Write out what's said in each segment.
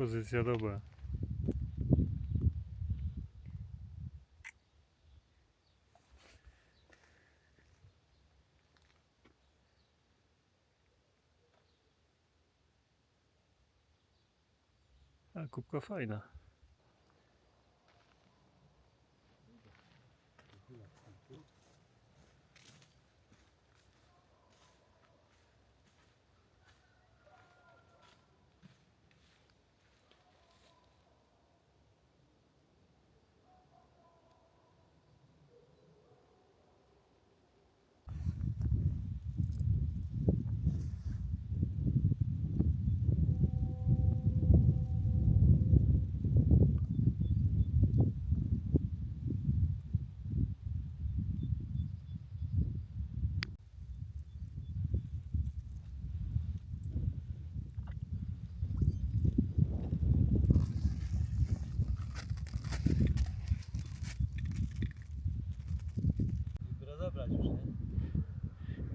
Pozycja dobra. A kubka fajna.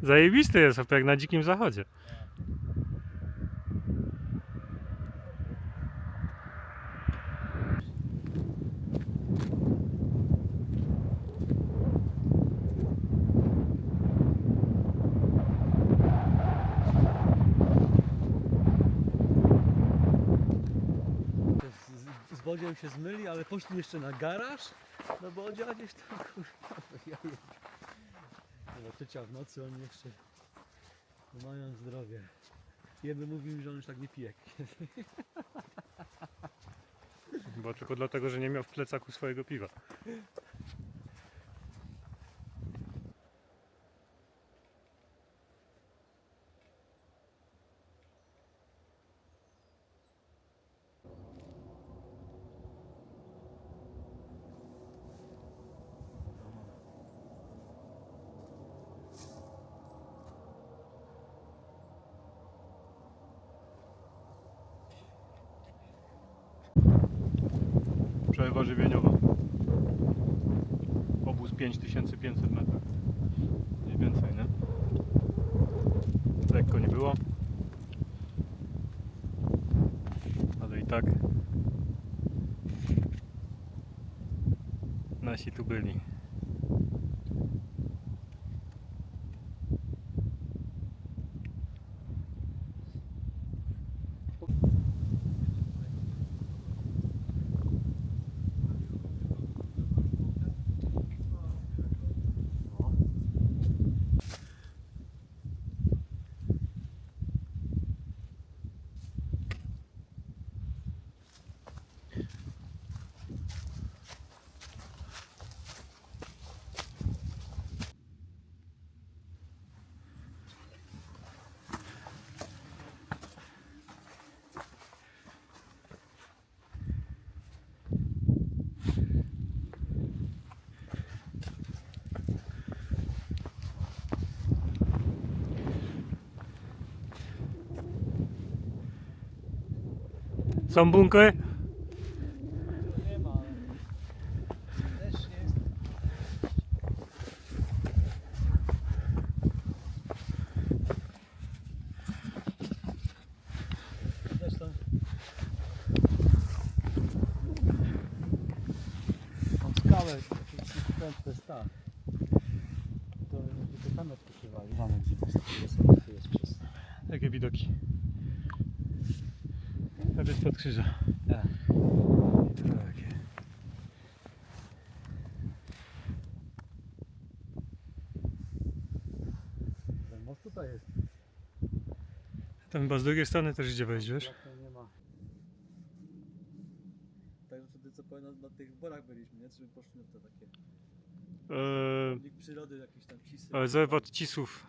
Zajebisty jest, to jak na dzikim zachodzie. Z, Bodziem się zmyli, ale poszli jeszcze na garaż do Bodzia gdzieś tam, kurwa. Ja Trzecia w nocy, oni jeszcze mają zdrowie. Jeden mówił mi, że on już tak nie pije. Bo tylko dlatego, że nie miał w plecaku swojego piwa. Przerwa żywieniowa. Obóz 5500 metrów. Mniej więcej, nie? Lekko nie było. Ale i tak nasi tu byli. Są bunkry? Nie ma, też jest. Zresztą Mam to jest ta. Krzyża. Tak. Takie. Ten most tutaj jest. Tam chyba z drugiej strony też idzie wejść, wiesz? Nie ma. Także wtedy co powiem, na, na tych borach byliśmy, nie? Żeby poszli na to takie. Eee, przyrody, jakieś tam cisy. rezerwat Cisów.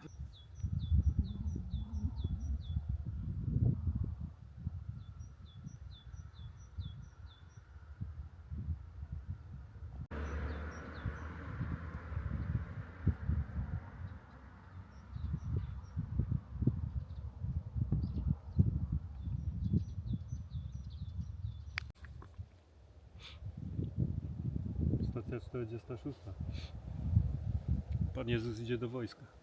46. Pan Jezus idzie do wojska.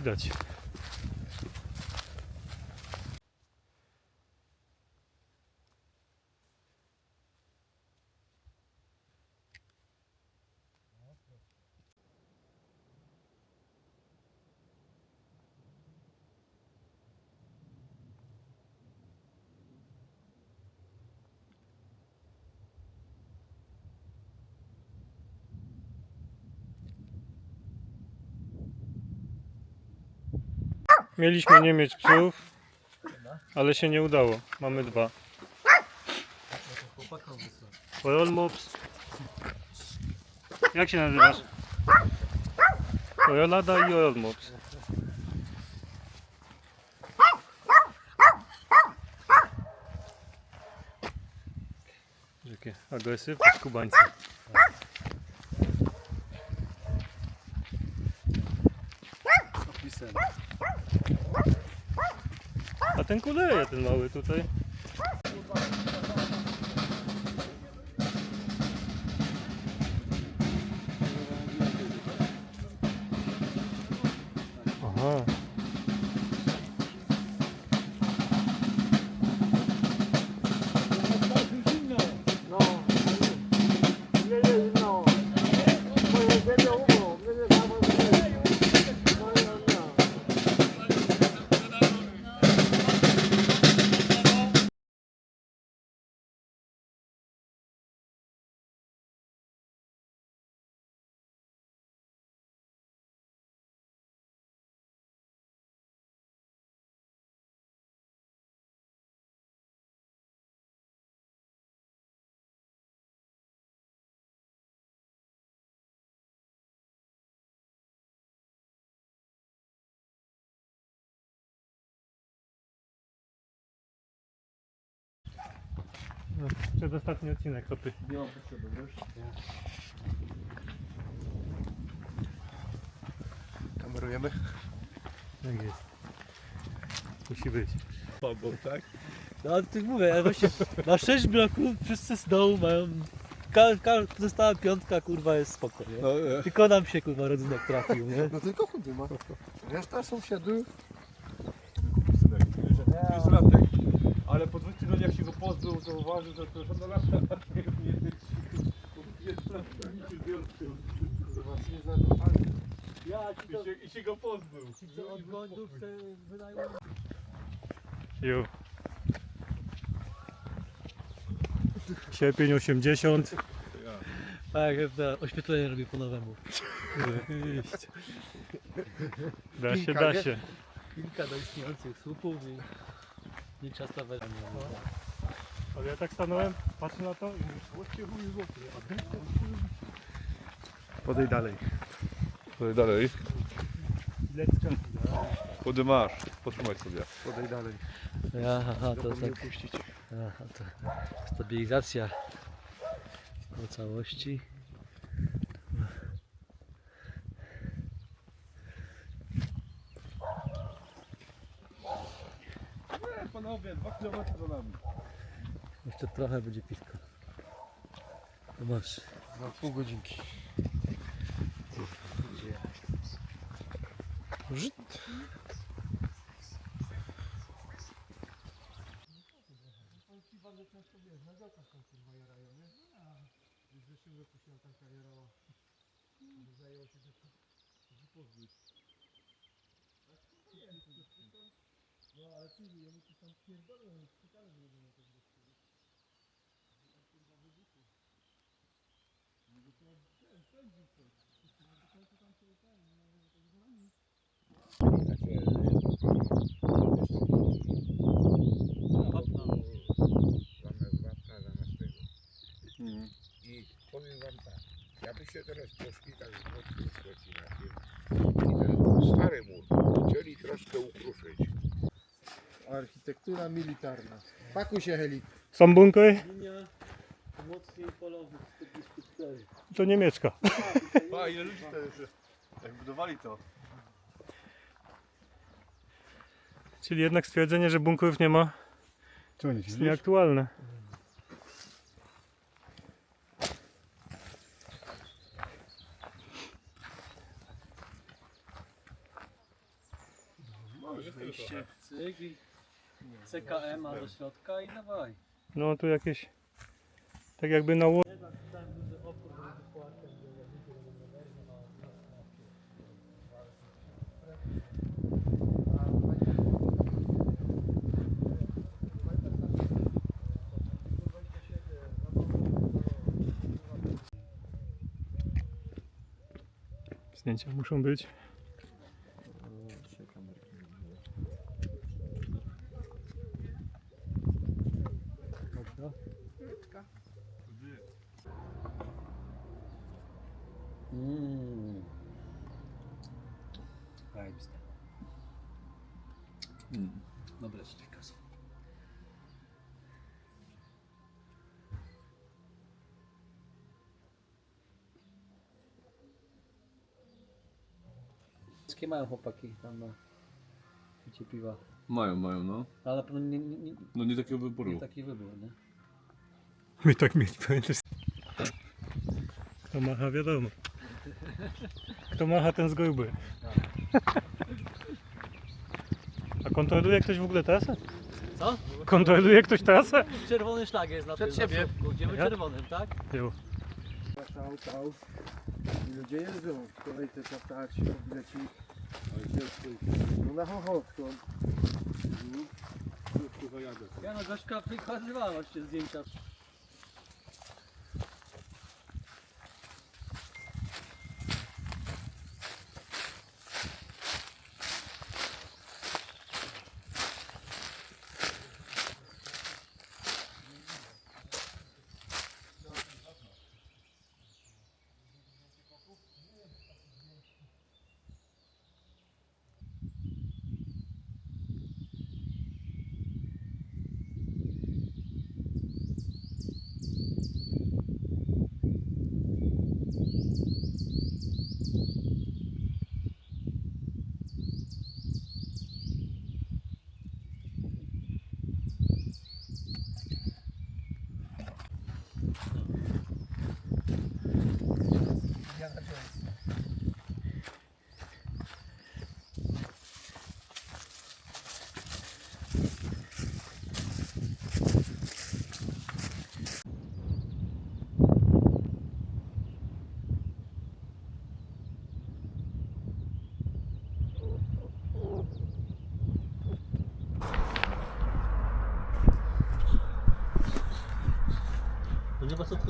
Widać. Mieliśmy nie mieć psów, ale się nie udało. Mamy dwa. Royal Mops. Jak się nazywasz? Royalada i Royal Mops. Jakie agresywne skubańce. Ten kuleje, ten mały tutaj. Przedostatni odcinek topy. Nie mam potrzeby, wiesz? Kamerujemy? Jak jest. Musi być. Babo, tak? No ale ty mówię, ja właśnie na 6 bloków wszyscy z dołu mają. Ka, ka, została piątka, kurwa jest spoko, nie? No, e, Tylko nam się kurwa rodzynek trafił, nie? no tylko chudy ma. Reszta sąsiadów. Latek. Ale tygodniach się go pozbył, zauważył, że to nie Ja ci to, I się, I się go pozbył. od te wynajmuję. Jo. Sierpień 80. Tak, jak na oświetlenie robię po nowemu. Da się, da się. Kilka do istniejących słupów i nie czas to wejść. Ale ja tak stanąłem, patrzę na to i mówię, "Chłopcie, chuj, złoty, a ten to Podej dalej. Podaj dalej. Lecka. Podymasz. Potrzymaj sobie. Podej dalej. Aha, to Zapomnij tak. puścić. Aha, to stabilizacja po całości. Nie, panowie, dwa kilometry za nami. Jeszcze trochę będzie piwka. To masz. Za pół godzinki. zamiast wapna, zamiast I powiem wam tak, jakbyście teraz poszli tak z boku trzeci na tym i ten stary mur chcieli troszkę ukruszyć. Architektura militarna. Pakuj się helik. Są bunkry? Linia umocnień polowych 44. To niemiecka. A ile ludzi to jest? Jak budowali to? Czyli jednak stwierdzenie, że bunkrów nie ma Co nie jest nieaktualne. Wyjście, cyk i CKM a do środka i dawaj. No tu jakieś, tak jakby na ło... Zdjęcia muszą być. Mmm. Zajebiste. Mm. Dobre Jakie mają chłopaki tam na picie piwa? Mają, mają, no. Ale na pewno nie, nie, nie, No nie takiego wyboru. nie taki wybór, nie? My tak mieć pamiętasz. Kto macha wiadomo. Kto macha ten zguby. A kontroluje ktoś w ogóle trasę? Co? Kontroluje ktoś trasę? Czerwony szlag jest na Przed tym siebie. Idziemy Ja? czerwonym, tak? Jo. Tał, tał. I ludzie jeżdżą w kolejce czaptać, bilecik. No na Chochowską. Ja no Gośka pokazywała właśnie zdjęcia.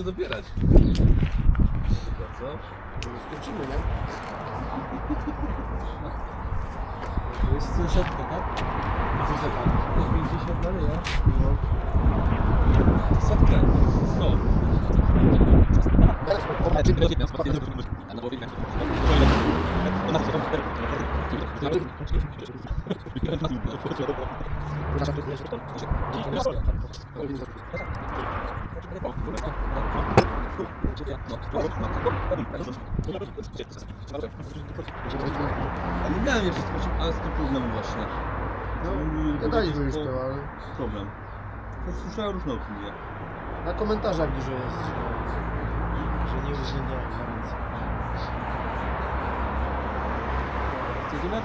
To nie ma co. Chyba, co? Skończymy, nie? To jest setka, tak? To jest 50 dalej, ja? Setkę. No. No, A nie miałem jeszcze spośród, ale z tym problemem właśnie. No, gadaliśmy już to, ale Problem. Słyszałem różne opinie. na komentarzach dużo jest, że, że nie uwzględniają gwarancji. Jedziemy?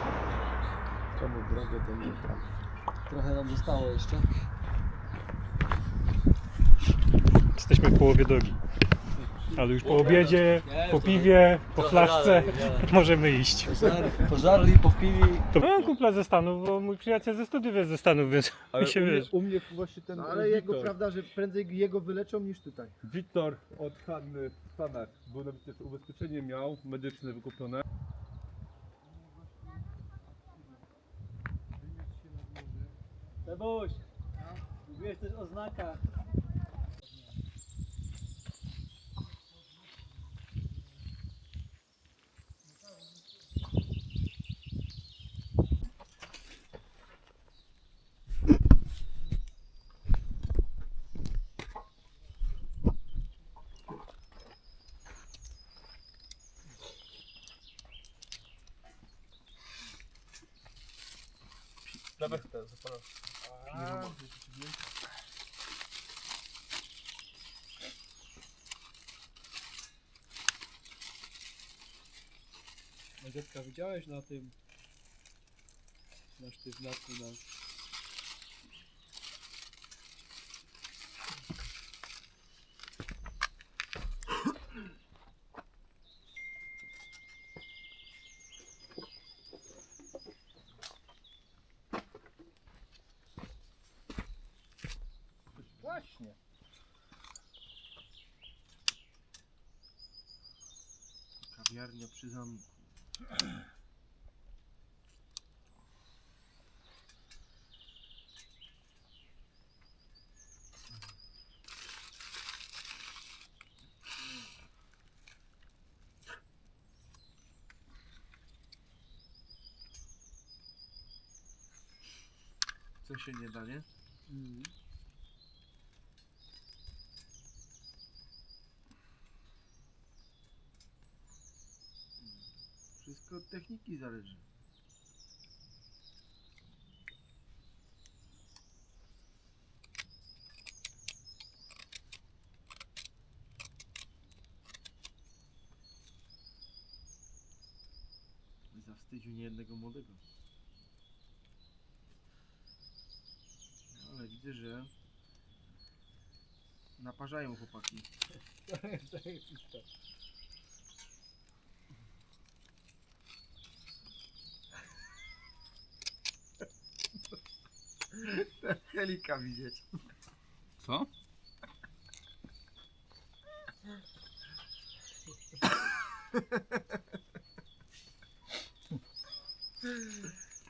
Komu drogę, to nie trafi. Trochę nam zostało jeszcze. Jesteśmy w połowie drogi. Ale już po obiedzie, po piwie, po flaszce możemy iść. Pożarli, popili. To mam kumpla ze Stanów, bo mój przyjaciel ze studiów jest ze Stanów, więc mi się u, mnie, wiesz. u mnie właśnie ten No, ale jego Wiktor, prawda, że prędzej jego wyleczą niż tutaj. Wiktor od Hanny w Stanach był nawet też ubezpieczenie miał medyczne wykupione. Sebuś, mówiłeś też o znakach. Dziecka widziałeś na tym? Na sztywniaku, na... Właśnie. Kawiarnia przy zamku. Co się nie da, nie? Mm. Wszystko od techniki zależy. Zawstydził niejednego młodego. Ale widzę, że naparzają chłopaki. Helika widzieć. Co?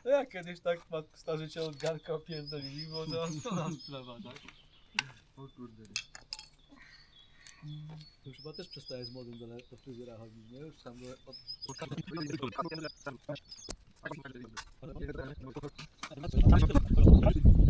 No ja kiedyś tak ma starzy cię od garka pierdolili, bo teraz to nas sprawa, tak? O kurde. To już chyba też przestaje z młodym do, do fryzjera chodzić, nie? Już tam do, od...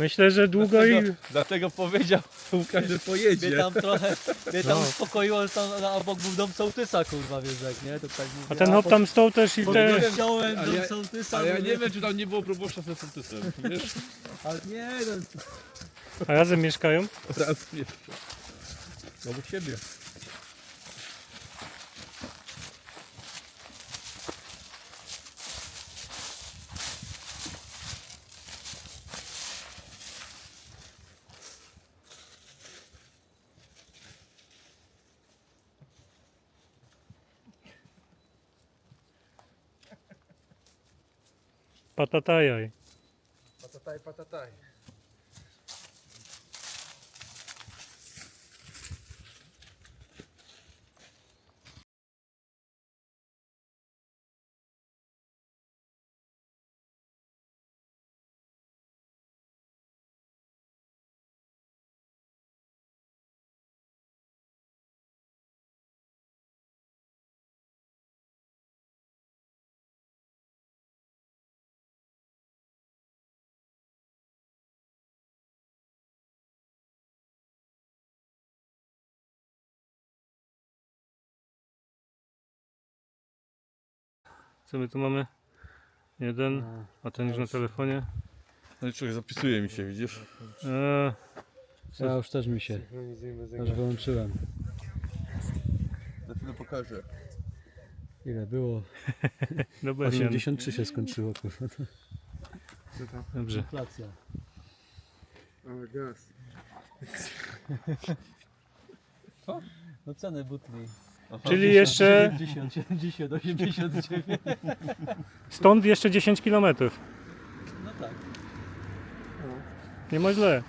Myślę, że długo i... Dlatego powiedział Łukasz, że Mnie pojedzie. tam trochę, mnie tam No. uspokoiło, że tam na obok był dom sołtysa, kurwa, wiesz jak, nie? To tak mówię, A ten hop tam stał też i Bo te... wziąłem ale dom ja- sołtysa, Ale ja mówię, nie wiem, czy tam nie było proboszcza ze sołtysem. Wiesz? Ale nie, no, A razem mieszkają? Raz nie. Obok siebie. Пататай. Пататай, пататай. Co my tu mamy? Jeden, a ten już na telefonie. No i człowiek zapisuje mi się, widzisz? Eee, ja już też mi się, Synchronizujmy już zegar. wyłączyłem. Za chwilę pokażę. Ile było? dobra, 83 się skończyło, kurwa. Co tam? Dobrze. Inflacja. A, gaz. No ceny butli. Aha, Czyli jeszcze 70, 70, 89. stąd jeszcze 10 km. No tak. Nie ma źle.